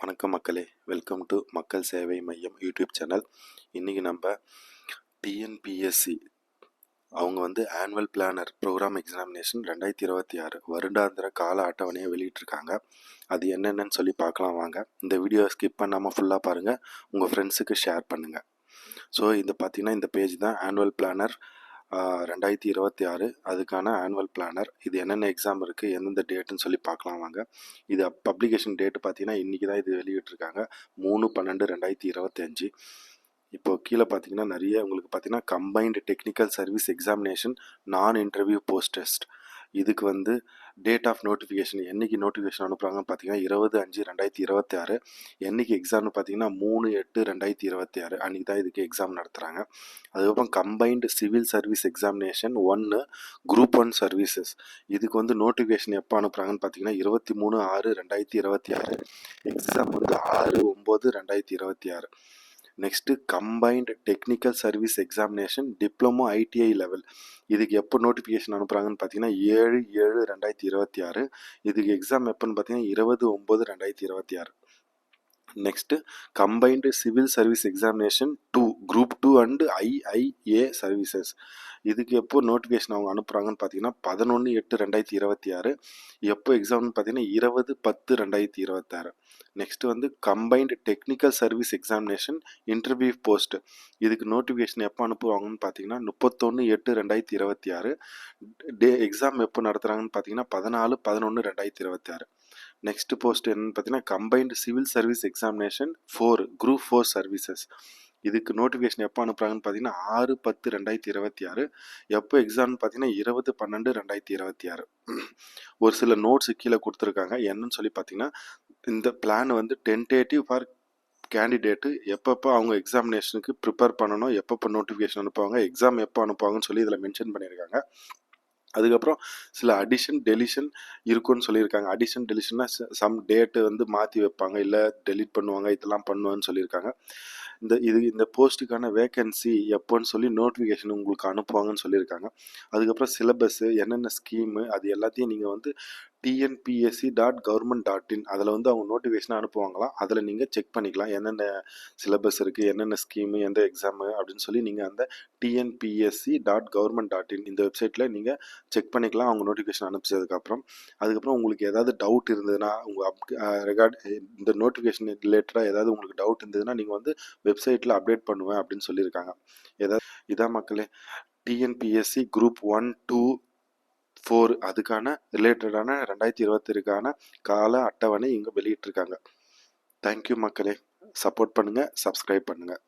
வணக்கம் மக்களே. Welcome to மக்கள் சேவை மையம் யூடியூப் சேனல். இன்றைக்கி நம்ம டிஎன்பிஎஸ்சி அவங்க வந்து ஆனுவல் பிளானர் ப்ரோக்ராம் எக்ஸாமினேஷன் ரெண்டாயிரத்தி இருபத்தி ஆறு வருடாந்திர கால அட்டவணையை வெளியிட்டிருக்காங்க. அது என்னென்னு சொல்லி பார்க்கலாம் வாங்க. இந்த வீடியோ ஸ்கிப் பண்ணாமல் ஃபுல்லாக பாருங்கள் உங்கள் ஃப்ரெண்ட்ஸுக்கு ஷேர் பண்ணுங்கள் ஸோ இது பார்த்திங்கன்னா இந்த பேஜ் தான் ஆனுவல் பிளானர் ரெண்டாயிரத்தி இருபத்தி ஆறு அதுக்கான ஆனுவல் பிளானர் இது என்னென்ன எக்ஸாம் இருக்குது எந்தெந்த டேட்டுன்னு சொல்லி பார்க்கலாம் வாங்க. இது பப்ளிகேஷன் டேட்டு பார்த்தீங்கன்னா இன்றைக்கி தான் இது வெளியிட்டிருக்காங்க. மூணு பன்னெண்டு ரெண்டாயிரத்தி இருபத்தஞ்சு இப்போ கீழே பார்த்தீங்கன்னா நிறைய உங்களுக்கு பார்த்தீங்கன்னா கம்பைன்டு டெக்னிக்கல் சர்வீஸ் எக்ஸாமினேஷன் நான் இன்டர்வியூ போஸ்ட் டெஸ்ட் இதுக்கு வந்து டேட் ஆஃப் நோட்டிஃபிகேஷன் என்றைக்கு நோட்டிஃபிகேஷன் அனுப்புகிறாங்கன்னு பார்த்தீங்கன்னா இருபது அஞ்சு ரெண்டாயிரத்தி இருபத்தி ஆறு என்றைக்கு எக்ஸாம்னு பார்த்தீங்கன்னா மூணு எட்டு ரெண்டாயிரத்தி இருபத்தி ஆறு அன்றைக்கி தான் இதுக்கு எக்ஸாம் நடத்துகிறாங்க அதுக்கப்புறம் கம்பைன்டு சிவில் சர்வீஸ் எக்ஸாமினேஷன் ஒன்று குரூப் ஒன் சர்வீசஸ் இதுக்கு வந்து நோட்டிஃபிகேஷன் எப்போ அனுப்புகிறாங்கன்னு பார்த்தீங்கன்னா இருபத்தி மூணு ஆறு ரெண்டாயிரத்தி இருபத்தி ஆறு எக்ஸாம் வந்து ஆறு ஒம்பது ரெண்டாயிரத்தி இருபத்தி ஆறு next combined technical service examination diploma ITI level இதுக்கு எப்போ நோட்டிஃபிகேஷன் அனுப்புகிறாங்கன்னு பார்த்தீங்கன்னா ஏழு ஏழு ரெண்டாயிரத்தி இருபத்தி ஆறு. இதுக்கு எக்ஸாம் எப்போன்னு பார்த்தீங்கன்னா இருபது ஒம்பது ரெண்டாயிரத்தி இருபத்தி ஆறு. Next combined civil service examination two group two and IIA services இதுக்கு எப்போ நோட்டிஃபிகேஷன் அவங்க அனுப்புகிறாங்கன்னு பார்த்தீங்கன்னா பதினொன்று எட்டு ரெண்டாயிரத்தி இருபத்தி ஆறு. எப்போ எக்ஸாம்னு பார்த்தீங்கன்னா இருபது பத்து ரெண்டாயிரத்தி இருபத்தாறு நெக்ஸ்ட் வந்து combined technical service examination interview post இதுக்கு நோட்டிஃபிகேஷன் எப்போ அனுப்புவாங்கன்னு பார்த்தீங்கன்னா முப்பத்தொன்று எட்டு ரெண்டாயிரத்தி இருபத்தி ஆறு. டே எக்ஸாம் எப்போ நடத்துகிறாங்கன்னு பார்த்தீங்கன்னா பதினாலு பதினொன்று ரெண்டாயிரத்தி இருபத்தி ஆறு. நெக்ஸ்ட் போஸ்ட் என்னன்னு பார்த்தீங்கன்னா combined civil service examination four group four services இதுக்கு நோட்டிஃபிகேஷன் எப்போ அனுப்புகிறாங்கன்னு பார்த்தீங்கன்னா ஆறு பத்து ரெண்டாயிரத்தி இருபத்தி ஆறு. எப்போ எக்ஸாம்னு பார்த்தீங்கன்னா இருபது பன்னெண்டு ரெண்டாயிரத்தி இருபத்தி ஆறு. ஒரு சில நோட்ஸ் கீழே கொடுத்துருக்காங்க. என்னன்னு சொல்லி பார்த்தீங்கன்னா இந்த பிளான் வந்து டென்டேட்டிவ் ஃபார் கேண்டிடேட்டு எப்பப்போ அவங்க எக்ஸாமினேஷனுக்கு ப்ரிப்பேர் பண்ணணும் எப்பப்போ நோட்டிஃபிகேஷன் அனுப்புவாங்க எக்ஸாம் எப்போ அனுப்புவாங்கன்னு சொல்லி இதில் மென்ஷன் பண்ணியிருக்காங்க. அதுக்கப்புறம் சில அடிஷன் டெலிஷன் இருக்கும்னு சொல்லியிருக்காங்க. அடிஷன் டெலிஷன்னா சம் டேட்டு வந்து மாற்றி வைப்பாங்க இல்லை டெலிட் பண்ணுவாங்க இதெல்லாம் பண்ணுவேன்னு சொல்லியிருக்காங்க. இந்த இது இந்த போஸ்ட்டுக்கான வேக்கன்சி எப்போன்னு சொல்லி நோட்டிஃபிகேஷன் உங்களுக்கு அனுப்புவாங்கன்னு சொல்லியிருக்காங்க. அதுக்கப்புறம் சிலபஸ்ஸு என்னென்ன ஸ்கீமு அது எல்லாத்தையும் நீங்கள் வந்து TNPSC dot government dot in அதில் வந்து அவங்க நோட்டிஃபிகேஷன் அனுப்புவாங்களாம். அதில் நீங்கள் செக் பண்ணிக்கலாம். என்னென்ன சிலபஸ் இருக்குது என்னென்ன ஸ்கீமு எந்த எக்ஸாமு அப்படின்னு சொல்லி நீங்கள் அந்த TNPSC dot government dot in இந்த வெப்சைட்டில் நீங்கள் செக் பண்ணிக்கலாம். அவங்க நோட்டிஃபிகேஷன் அனுப்பிச்சதுக்கப்புறம். அதுக்கப்புறம் உங்களுக்கு ஏதாவது டவுட் இருந்ததுன்னா உங்கள் அப் ரெகார்ட் இந்த நோட்டிஃபிகேஷன் ரிலேட்டடாக ஏதாவது உங்களுக்கு டவுட் இருந்ததுன்னா நீங்கள் வந்து வெப்சைட்டில் அப்டேட் பண்ணுவேன் அப்படின்னு சொல்லியிருக்காங்க. ஏதாவது இதான் மக்களே TNPSC group one two four அதுக்கான ரிலேட்டடான ரெண்டாயிரத்தி இருபத்திற்கான கால அட்டவணை இங்கே வெளியிட்டிருக்காங்க. தேங்க்யூ மக்களே. சப்போர்ட் பண்ணுங்கள் சப்ஸ்கிரைப் பண்ணுங்கள்